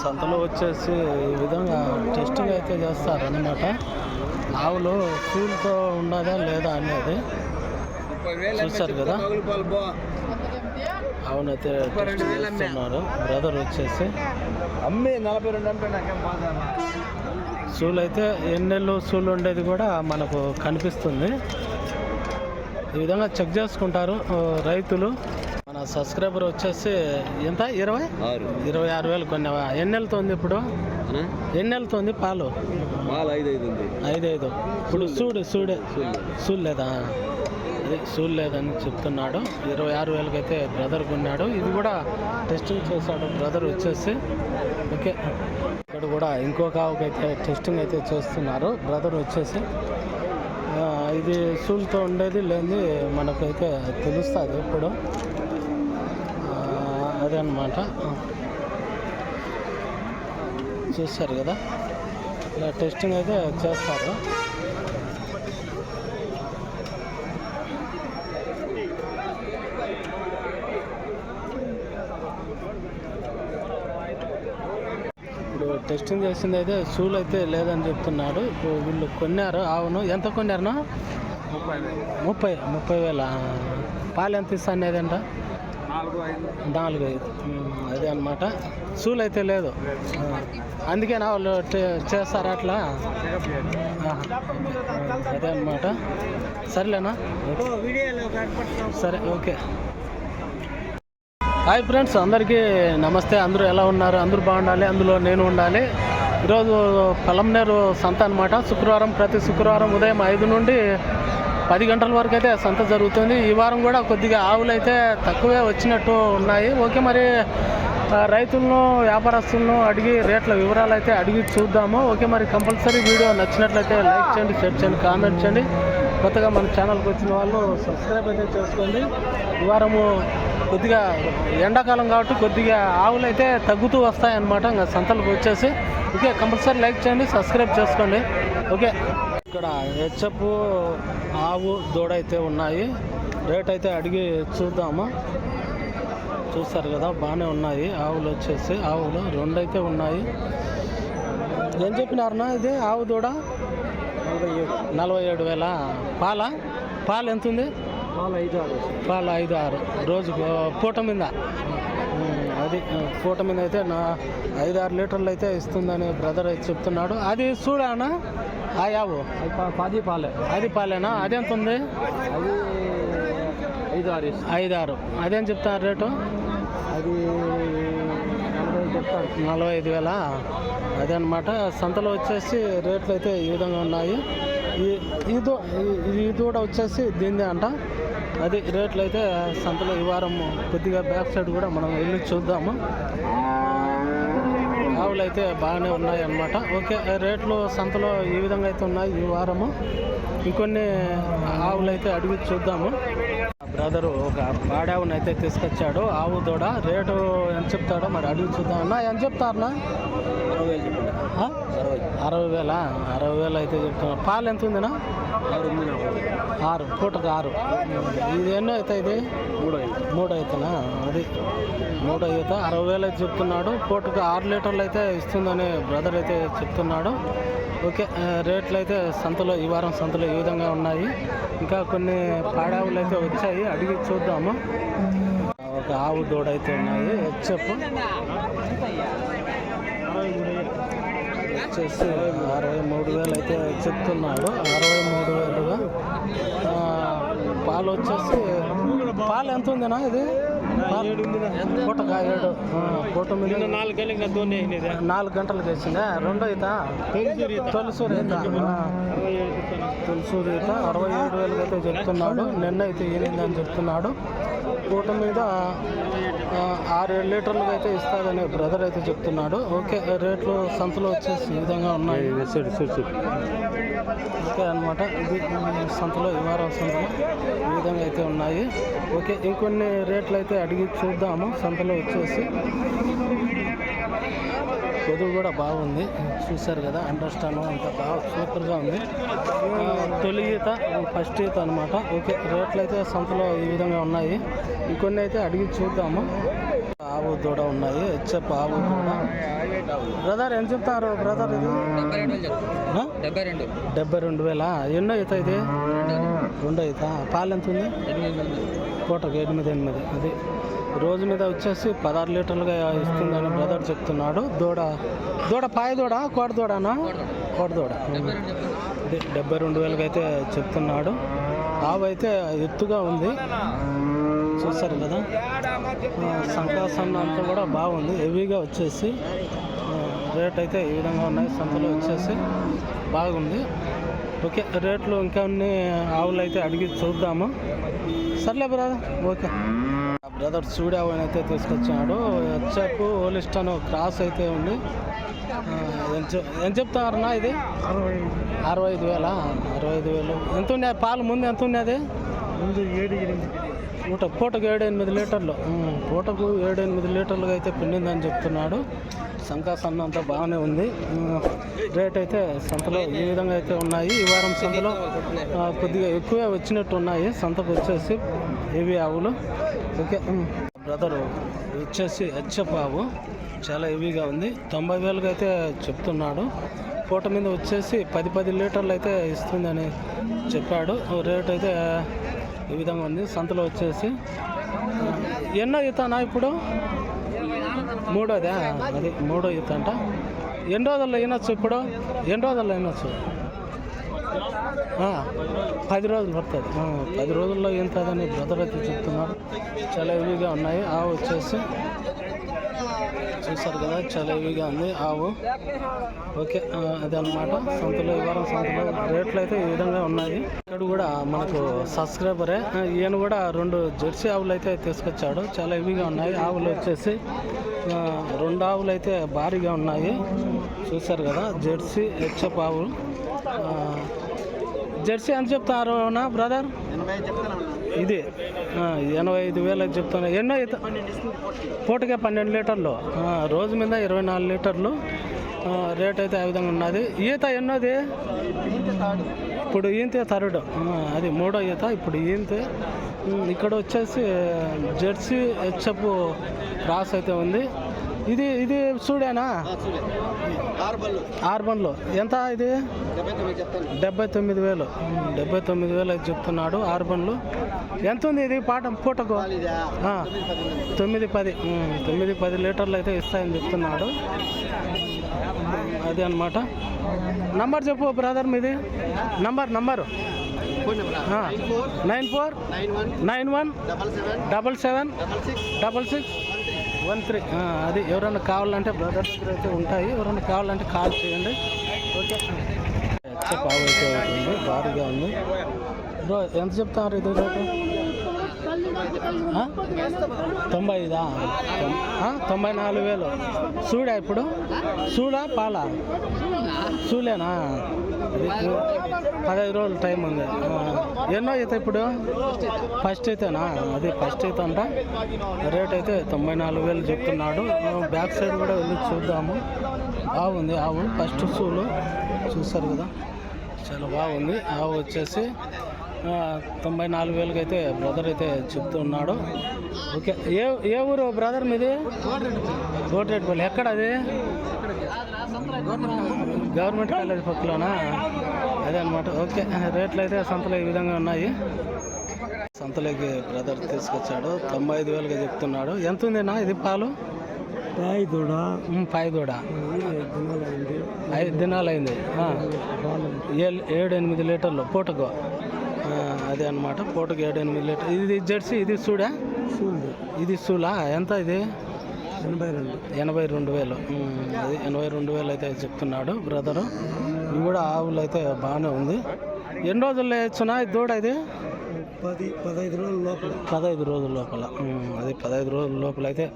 సంతలో వచ్చేసి ఈ విధంగా టెస్టింగ్ అయితే చేస్తారు అనమాట ఆవులు పూలతో ఉన్నదా లేదా అనేది చూశారు కదా? అవునైతే టెస్ట్ చేస్తున్నారు. బ్రదర్ వచ్చేసి అమ్మే నలభై రెండు అంటే నాకేం బాధ సూలు అయితే ఎన్నెళ్ళు సూలు ఉండేది కూడా మనకు కనిపిస్తుంది. ఈ విధంగా చెక్ చేసుకుంటారు రైతులు. సబ్స్క్రైబర్ వచ్చేసి ఎంత? ఇరవై? ఇరవై ఆరు వేలు కొన్ని ఎన్నెలతో ఉంది ఇప్పుడు? ఎన్నెలతో ఉంది పాలు? మాల్ ఐదు ఐదు ఉంది. ఐదు ఐదు. ఇప్పుడు సూడు. సూడే సూలు లేదా. అది సూలు లేదని చెప్తున్నాడు. ఇరవై ఆరు వేలకి అయితే బ్రదర్ కొన్నాడు. ఇది కూడా టెస్టింగ్ చేశాడు బ్రదర్ వచ్చేసి. ఓకే. ఇక్కడ కూడా ఇంకొక ఆవుకైతే టెస్టింగ్ అయితే చేస్తున్నారు బ్రదర్ వచ్చేసి. ఇది సూలుతో ఉండేది లేనిది మనకైతే తెలుస్తుంది ఇప్పుడు అదే అనమాట చూస్తారు కదా. ఇలా టెస్టింగ్ అయితే చేస్తారు. ఇప్పుడు టెస్టింగ్ చేసింది అయితే షూలు అయితే లేదని చెప్తున్నాడు. ఇప్పుడు వీళ్ళు కొన్నారు ఆవును. ఎంత కొన్నారునా ముప్పై ముప్పై ముప్పై వేల? పాలు ఎంత ఇస్తా అనేదంట నాలుగు ఐదు. అదే అనమాట సూలు అయితే లేదు. అందుకేనా వాళ్ళు చేస్తారు అట్లా. అదే అనమాట సరేలేనా? సరే ఓకే. హాయ్ ఫ్రెండ్స్ అందరికీ నమస్తే. అందరూ ఎలా ఉన్నారు? అందరూ బాగుండాలి అందులో నేను ఉండాలి. ఈరోజు పలంనేరు సంత అనమాట శుక్రవారం ప్రతి శుక్రవారం ఉదయం ఐదు నుండి పది గంటల వరకు అయితే సంత జరుగుతుంది. ఈ వారం కూడా కొద్దిగా ఆవులు అయితే తక్కువే వచ్చినట్టు ఉన్నాయి. ఓకే మరి రైతులను వ్యాపారస్తులను అడిగి రేట్ల వివరాలు అయితే అడిగి చూద్దాము. ఓకే మరి కంపల్సరీ వీడియో నచ్చినట్లయితే లైక్ చేయండి షేర్ చేయండి కామెంట్ చేయండి. కొత్తగా మన ఛానల్కి వచ్చిన వాళ్ళు సబ్స్క్రైబ్ అయితే చేసుకోండి. ఈ వారము కొద్దిగా ఎండాకాలం కాబట్టి కొద్దిగా ఆవులు అయితే తగ్గుతూ వస్తాయన్నమాట. ఇంకా సంతలకు వచ్చేసి. ఓకే కంపల్సరీ లైక్ చేయండి సబ్స్క్రైబ్ చేసుకోండి. ఓకే. ఇక్కడ హెచ్ఎఫ్ ఆవు దూడ అయితే ఉన్నాయి. రేట్ అయితే అడిగి చూద్దాము. చూస్తారు కదా బాగానే ఉన్నాయి. ఆవులు వచ్చేసి ఆవులు రెండు అయితే ఉన్నాయి. ఏం చెప్పినారనా ఇది? ఆవు దూడ? నలభై ఏడు వేల? పాల? పాలు ఎంత ఉంది మాల్ ఐదు ఆరు. పాలు ఐదు ఆరు. రోజుకు పూట మీద? అది మీద అయితే నా ఐదు ఆరు లీటర్లు అయితే ఇస్తుందని బ్రదర్ అయితే చెప్తున్నాడు. అది చూడానా ఆ యావు. పది పాలే. అది పాలేనా? అదెంత ఉంది? అది ఐదు ఆరు ఐదు ఆరు అదేం చెప్తారు రేటు? అది నలభై ఐదు వేల? అదే అనమాట సంతలో వచ్చేసి రేట్లు అయితే ఈ విధంగా ఉన్నాయి. ఈ ఈ దూ ఈ- ఈ దూడ వచ్చేసి దీనిదే అంట. అది రేట్లు అయితే సంతలో ఈ వారం కొద్దిగా బ్యాక్ సైడ్ కూడా మనం వెళ్ళి చూద్దాము. ఆవులు అయితే బాగానే ఉన్నాయి అన్నమాట ఓకే రేట్లు సంతలో ఈ విధంగా అయితే ఉన్నాయి ఈ వారము. ఇంకొన్ని ఆవులు అయితే అడిగి చూద్దాము. బ్రదరు ఒక పాడావుని అయితే తీసుకొచ్చాడు. ఆవు దూడ రేటు ఎంత చెప్తాడో మరి అడిగి చూద్దాం ఎంత చెప్తారన్నా? అరవై వేల అరవై. వేలు? అయితే చెప్తున్నా. పాలు ఎంత ఉందినా? ఆరు ఉంది నాకు ఆరు. పూటకు ఆరు. ఇది ఎన్నో అవుతాయి ఇది? మూడు ఐదు మూడు అవుతానా? అది మూడు అయితే అరవై వేలు అయితే చెప్తున్నాడు. పూటకు ఆరు లీటర్లు అయితే ఇస్తుందని బ్రదర్ అయితే చెప్తున్నాడు. ఓకే రేట్లు అయితే సంతలో ఈ వారం సంతలో ఈ విధంగా ఉన్నాయి? ఇంకా కొన్ని పాడావులు అయితే వచ్చాయి. అడిగి చూద్దాము. ఒక ఆవు దూడ అయితే ఉన్నాయి. చెప్పు. వచ్చేసి అరవై మూడు వేలు అయితే చెప్తున్నాడు. అరవై మూడు వేలుగా పాలు వచ్చేసి పాలు ఎంత ఉందినా ఇది? ఏడు పూట మీద నాలుగు గంటలకు వేసిందా రెండో ఈత? తొలసూరు ఈత. తొలసూరు ఈత. అరవై ఏడు వేలకు అయితే చెప్తున్నాడు. నిన్న అయితే ఈనిందని చెప్తున్నాడు. పూట మీద ఆరు ఏడు లీటర్లకు అయితే ఇస్తాదని బ్రదర్ అయితే చెప్తున్నాడు. ఓకే రేట్లు సంతలో వచ్చేసి ఈ విధంగా ఉన్నాయి. ఓకే అనమాట ఇది సంతలో ఈ వారం సంతలో ఈ విధంగా అయితే ఉన్నాయి. ఓకే ఇంకొన్ని రేట్లు అయితే అడిగి చూద్దాము. సంతలో వచ్చేసి పొదువు కూడా బాగుంది. చూశారు కదా అండర్స్టాండ్ అంత బాగా సూపర్గా ఉంది. తొలి ఈత ఫస్ట్ ఈత అనమాట ఓకే రేట్లు అయితే సంతలో ఈ విధంగా ఉన్నాయి. ఇంకొన్ని అయితే అడిగి చూద్దాము. ఆవు దూడ ఉన్నాయి హెచ్ఎఫ్ ఆవు దూడ. బ్రదర్ ఎంత చెప్తారు? బ్రదర్ ఇది? డెబ్బై రెండు. వేలు? ఎన్నో అవుతా ఇది? రెండో అవుతా పాలు ఎంత ఉంది పూటకు ఎనిమిది ఎనిమిది. అది రోజు మీద వచ్చేసి పదహారు లీటర్లుగా ఇస్తుందని బ్రదర్ చెప్తున్నాడు. దూడ దూడ పాయ దూడ? కోట దూడనా? కోట దూడ. ఇది డెబ్బై రెండు వేలకి అయితే చెప్తున్నాడు. ఆవు అయితే ఎత్తుగా ఉంది. చూస్తారు కదా? సంకాసన్న అంతా కూడా బాగుంది. హెవీగా వచ్చేసి రేట్ అయితే ఈ విధంగా ఉన్నాయి. సంతలో వచ్చేసి బాగుంది. ఓకే రేట్లు ఇంకా అన్ని ఆవులు అయితే అడిగి చూద్దాము. సర్లే బ్రదర్ ఓకే. బ్రదర్ సూడి ఆవు అయితే తీసుకొచ్చాడు. హెచ్ఎఫ్ ఓలిస్టన్ క్రాస్ అయితే ఉంది. ఎంత చెప్తారన్నా ఇది? అరవై ఐదు. వేలా? అరవై ఐదు వేలు. ఎంత ఉన్నాయి? పాలు ముందు ఎంత ఉన్నది ముందు ఏడు పూట పూటకు ఏడు ఎనిమిది లీటర్లు. పూటకు ఏడు ఎనిమిది లీటర్లుగా అయితే పిండిందని చెప్తున్నాడు. సంత సన్న అంతా బాగానే ఉంది. రేట్ అయితే సంతలో ఈ విధంగా అయితే ఉన్నాయి. ఈ వారం సంతలో కొద్దిగా ఎక్కువే వచ్చినట్టు ఉన్నాయి. సంతకు వచ్చేసి ఏవి ఆవులు. ఓకే బ్రదరు వచ్చేసి హెచ్ఎఫ్ ఆవు చాలా హెవీగా ఉంది. తొంభై వేలుగా అయితే చెప్తున్నాడు. పూట మీద వచ్చేసి పది పది లీటర్లు అయితే ఇస్తుందని చెప్పాడు. రేట్ అయితే ఈ విధంగా ఉంది. సంతలో వచ్చేసి ఎన్నో ఈతనా ఇప్పుడు? మూడోదా? అది మూడో ఈత అంట ఎన్ని రోజుల్లో వినొచ్చు ఇప్పుడు? ఎన్ని రోజుల్లో వినొచ్చు పది రోజులు పడుతుంది. పది రోజుల్లో ఏంటదని భద్రత చెప్తున్నారు. చాలా ఇవిగా ఉన్నాయి. ఆ వచ్చేసి చూస్తారు కదా చాలా హెవీగా ఉంది ఆవు. ఓకే ఆ, అదే అనమాట సంతలో ఈ సంతలో. రేట్లు అయితే ఈ విధంగా ఉన్నాయి. ఇక్కడ కూడా మనకు సబ్స్క్రైబరే. ఈయన కూడా రెండు జెర్సీ ఆవులు అయితే తీసుకొచ్చాడు. చాలా హెవీగా ఉన్నాయి. ఆవులు వచ్చేసి రెండు ఆవులు అయితే భారీగా ఉన్నాయి. చూశారు కదా జెర్సీ హెచ్ఎఫ్ ఆవులు. జెర్సీ ఎంత చెప్తారు నా బ్రదర్? చెప్తాను ఇది. ఎనభై ఐదు వేలు అని చెప్తున్నా. ఎన్నో ఈత పూటకే పన్నెండు లీటర్లు. రోజు మీద ఇరవై నాలుగు లీటర్లు. రేట్ అయితే ఆ విధంగా ఉన్నది. ఈత ఎన్నోది? ఇప్పుడు ఈంతే థర్డ్. అది మూడో ఈత ఇప్పుడు ఈంతే. ఇక్కడ వచ్చేసి జెర్సీ హెచ్ఎఫ్ క్రాస్ అయితే ఉంది. ఇది ఇది చూడేనా ఆరు ఆర్బన్లో ఎంత ఇది? డెబ్బై తొమ్మిది వేలు. డెబ్బై తొమ్మిది వేలు అయితే చెప్తున్నాడు. ఆర్బన్లు ఎంత ఉంది ఇది పాట పూటకు? తొమ్మిది పది. తొమ్మిది పది లీటర్లు అయితే ఇస్తాయని చెప్తున్నాడు. అది అనమాట నంబర్ చెప్పు బ్రదర్ మీది. Number number. Nine four nine one double seven double six one three అది ఎవరైనా కావాలంటే బ్రదర్ దగ్గర అయితే ఉంటాయి. ఎవరైనా కావాలంటే కాల్ చేయండి. ఓకే. వచ్చే పావు అయితే ఒకటి ఉంది భారీగా ఉంది. బ్రో ఎంత చెప్తారు ఇది రేటు? తొంభై ఐదా? తొంభై నాలుగు వేలు. చూడా ఇప్పుడు? చూడా పాలా? చూలేనా పదహైదు రోజులు టైం ఉంది. ఎన్నో అయితే ఇప్పుడు? ఫస్ట్ అయితేనా? అది ఫస్ట్ అయితే అంట. రేట్ అయితే తొంభై నాలుగు వేలు చెప్తున్నాడు. బ్యాక్ సైడ్ కూడా వెళ్ళి చూద్దాము. బాగుంది ఆవు. ఫస్ట్ సూలు చూస్తారు కదా. చాలా బాగుంది. ఆవు వచ్చేసి తొంభై నాలుగు వేలకి అయితే బ్రదర్ అయితే చెప్తున్నాడు. ఓకే. ఏ ఏ ఊరు బ్రదర్ మీది? కోటిరెడ్డిపల్లి ఎక్కడ అది? గవర్నమెంట్ కాలేజ్ పక్కలోనా అదే అనమాట ఓకే. రేట్లు అయితే సంతలో ఈ విధంగా ఉన్నాయి. సంతలోకి బ్రదర్ తీసుకొచ్చాడు. తొంభై ఐదు వేలుగా చెప్తున్నాడు. ఎంత ఉందినా ఇది పాలు? దూడ పాయి దూడ దినాలైంది. ఐదు దినాలు అయింది. ఏడు ఎనిమిది లీటర్లు పూటకు. అదే అనమాట పూటకు ఏడు ఎనిమిది లీటర్. ఇది జెర్సీ ఇది చూడా చూడు ఇది సూలా? ఎంత ఇది? ఎనభై రెండు. ఎనభై రెండు వేలు. అది ఎనభై రెండు వేలు అయితే చెప్తున్నాడు బ్రదరు. ఇవి కూడా ఆవులు అయితే బాగానే ఉంది. ఎన్ని రోజుల్లో ఇది దూడ ఇది? పది పదహైదు రోజుల లోపల. పదహైదు రోజుల లోపల. అది పదహైదు రోజుల లోపల అయితే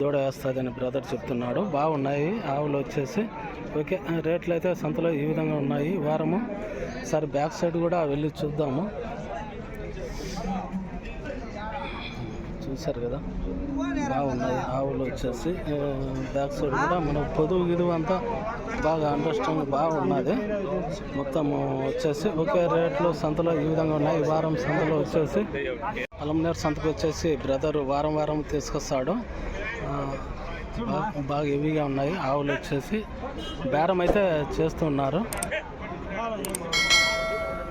దూడ వేస్తుందని బ్రదర్ చెప్తున్నాడు. బాగున్నాయి ఆవులు వచ్చేసి. ఓకే రేట్లు అయితే సంతలో ఈ విధంగా ఉన్నాయి. వారము సరే బ్యాక్ సైడ్ కూడా వెళ్ళి చూద్దాము. చూశారు కదా? బాగున్నాయి ఆవులు వచ్చేసి బ్యాక్ సైడ్ కూడా మన పొదువు గిదువు అంతా బాగా అండర్స్టాండ్ బాగున్నది. మొత్తం వచ్చేసి ఒకే రేట్లు సంతలో ఈ విధంగా ఉన్నాయి. ఈ వారం సంతలో వచ్చేసి పొలంనేరు సంతకు వచ్చేసి బ్రదర్ వారం వారం తీసుకొస్తాడు. ఆ, బా- బాగా హెవీగా ఉన్నాయి. ఆవులు వచ్చేసి బేరం అయితే చేస్తున్నారు.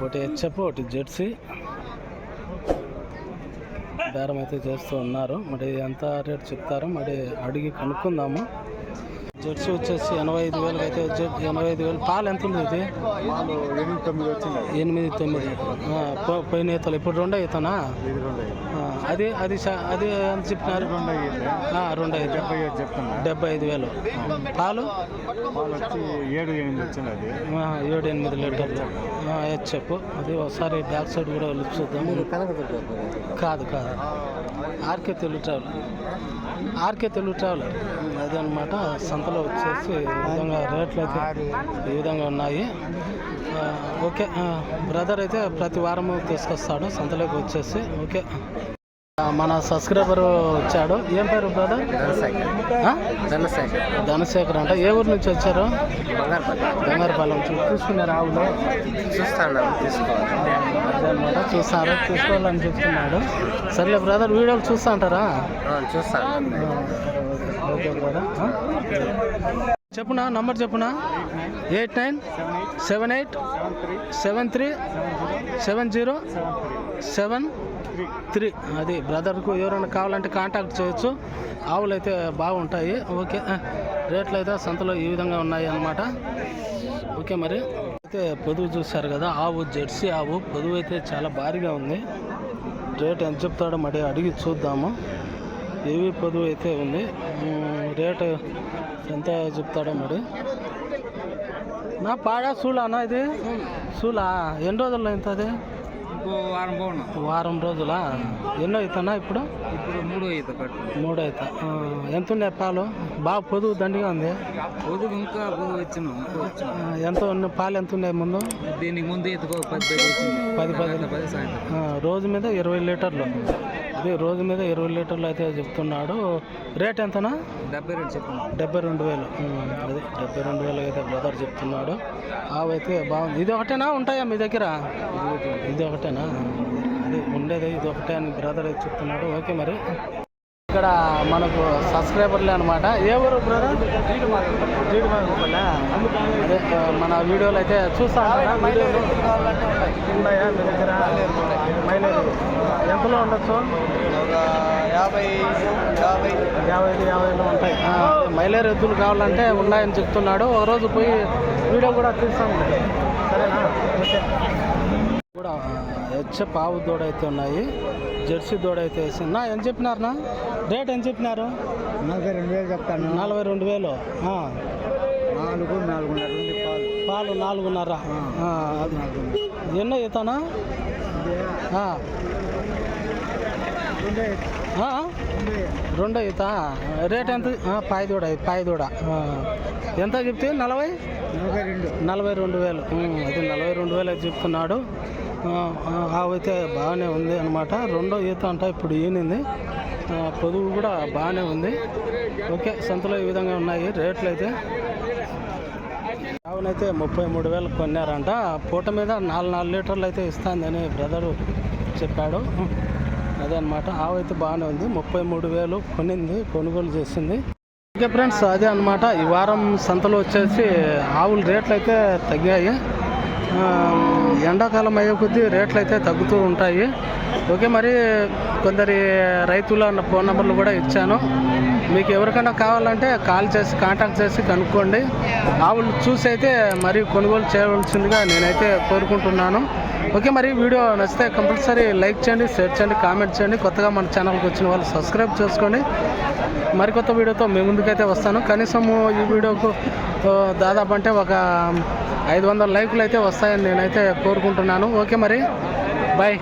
ఒకటి హెచ్ఎఫ్ ఒకటి జెర్సీ. బేరం అయితే చేస్తూ ఉన్నారు. మరి ఎంత రేట్ చెప్తారో మరి అడిగి కనుక్కుందాము. జెర్సీ వచ్చేసి ఎనభై ఐదు వేలకు అయితే ఎనభై ఐదు వేలు. పాలు ఎంత ఉంది ఇది ఎనిమిది తొమ్మిది వచ్చింది. ఎనిమిది తొమ్మిది. పోయిన ఈతలు. ఇప్పుడు రెండో ఆ, అది అది అది ఎంత చెప్పినారు? రెండు ఐదు డెబ్బై ఐదు చెప్తున్నా. డెబ్బై ఐదు వేలు. పాలు? ఏడు ఎనిమిది వచ్చింది అది. ఏడు ఎనిమిది లీటర్లు. హెచ్ఎఫ్ అది ఒకసారి బ్యాక్ సైడ్ కూడా వెళ్ళి చూద్దాం. కాదు కాదు. RK Telugu Travel. RK Telugu Travel. అదనమాట సంతలో వచ్చేసి ఈ విధంగా రేట్లు అయితే ఈ విధంగా ఉన్నాయి. ఓకే. బ్రదర్ అయితే ప్రతి వారము తీసుకొస్తాడు. సంతలోకి వచ్చేసి. ఓకే. మన సబ్స్క్రైబర్ వచ్చాడు. ఏం పేరు బ్రదర్? ఆ? ధనశేఖర్. అంట. ఏ ఊరు నుంచి వచ్చారు? బంగారుపాలెం నుంచి తీసుకున్నారు ఆవులు చూస్తాను చూస్తారు తీసుకోవాలని చెప్తున్నాడు. సర్లే బ్రదర్ వీడియోలు చూస్తా అంటారా? చూస్తాను. Okay brother. చెప్పునా? Number చెప్పునా? Eight nine seven eight seven three seven zero seven three అది బ్రదర్కు ఎవరైనా కావాలంటే కాంటాక్ట్ చేయొచ్చు. ఆవులు అయితే బాగుంటాయి. ఓకే రేట్లు అయితే సంతలో ఈ విధంగా ఉన్నాయి అన్నమాట. ఓకే మరి. అయితే పొదువు చూశారు కదా ఆవు జెర్సీ ఆవు పొదువు అయితే చాలా భారీగా ఉంది. రేట్ ఎంత చెప్తాడో మరి అడిగి చూద్దాము. ఏవి పొదువు అయితే ఉంది? రేటు ఎంత చెప్తాడో మరి. నా పాడా సూలానా ఇది? సూలా? ఎన్ని రోజుల్లో ఇంత అది? వారం వారం రోజులా? ఎన్నో అవుతానా ఇప్పుడు? ఇప్పుడు మూడో ఈత కట్టు. మూడు అవుతా. ఎంత ఉన్నాయి పాలు? బాగా పొదువు దండిగా ఉంది. పొదుగు ఇంకా పొదుగు వచ్చినాం ఎంత ఉన్న పాలు ఎంత ఉన్నాయి ముందు? దీనికి ముందు ఈతకు పది పది పది పది. రోజు మీద ఇరవై లీటర్లు. ఇది రోజు మీద ఇరవై లీటర్లు అయితే చెప్తున్నాడు. రేట్ ఎంతనా? డెబ్బై రెండు చెప్పాను డెబ్బై రెండు వేలు. అది డెబ్బై రెండు వేలు అయితే బ్రదర్ చెప్తున్నాడు. ఆవు అయితే బాగుంది. ఇది ఒకటేనా? ఉంటాయా మీ దగ్గర? ఇది ఒకటేనా? అది ఉండేది ఇది ఒకటే అని బ్రదర్ అయితే చెప్తున్నాడు. ఓకే మరి. ఇక్కడ మనకు సబ్స్క్రైబర్లే అనమాట ఏ ఊరు బ్రదర్ అదే మన వీడియోలు అయితే చూస్తా ఎంతలో ఉండొచ్చు? యాభై యాభై యాభై. ఐదు యాభైలో ఉంటాయి. ఆ, మైలేర్ ఎద్దులు కావాలంటే ఉన్నాయని చెప్తున్నాడు. ఒక రోజు పోయి వీడియో కూడా తీస్తాము సరేనా? కూడా హెచ్ఎఫ్ ఆవు దూడ అయితే ఉన్నాయి. జెర్సీ దూడ అయితే వేసింది. నా ఎంత చెప్పినారనా రేట్ ఎంత చెప్పినారు? నలభై రెండు వేలు చెప్తాను. నలభై రెండు వేలు. నాలుగు నాలుగున్నర పాలు. పాలు నాలుగున్నర. ఆ, అది. ఎన్నో ఈతనా? రెండో ఈత రేట్ ఎంత? పాయిదూడ పాయి ఇది, దూడ ఎంత చెప్తే నలభై? నలభై రెండు వేలు. అది నలభై రెండు వేలు చెప్తున్నాడు. ఆ, అయితే బాగానే ఉంది అనమాట రెండో ఈత అంట ఇప్పుడు ఈనింది. పొదువు పొదుగు కూడా బాగానే ఉంది. ఓకే సంతలో ఈ విధంగా ఉన్నాయి రేట్లు అయితే. ఆవునైతే ముప్పై మూడు వేలు కొన్నారంట. పూట మీద నాలుగు నాలుగు లీటర్లు అయితే ఇస్తుందని బ్రదరు చెప్పాడు. అదే అనమాట ఆవు అయితే బాగానే ఉంది. ముప్పై మూడు వేలు కొనింది కొనుగోలు చేసింది. ఓకే ఫ్రెండ్స్ అదే అనమాట ఈ వారం సంతలో వచ్చేసి ఆవుల రేట్లు అయితే తగ్గాయి. ఎండాకాలం అయ్యే కొద్దీ రేట్లు అయితే తగ్గుతూ ఉంటాయి. ఓకే మరి కొందరి రైతుల ఫోన్ నెంబర్లు కూడా ఇచ్చాను. మీకు ఎవరికైనా కావాలంటే కాల్ చేసి కాంటాక్ట్ చేసి కనుక్కోండి. ఆవులు చూసి అయితే మరి కొనుగోలు చేయవలసిందిగా నేనైతే కోరుకుంటున్నాను. ఓకే మరి వీడియో నచ్చితే కంపల్సరీ లైక్ చేయండి షేర్ చేయండి కామెంట్ చేయండి. కొత్తగా మన ఛానల్కి వచ్చిన వాళ్ళు సబ్స్క్రైబ్ చేసుకోండి. మరికొత్త వీడియోతో మీ ముందుకైతే వస్తాను. కనీసము ఈ వీడియోకు దాదాపు అంటే ఒక ఐదు వందల లైకులు అయితే వస్తాయని నేనైతే కోరుకుంటున్నాను. ఓకే మరి. బాయ్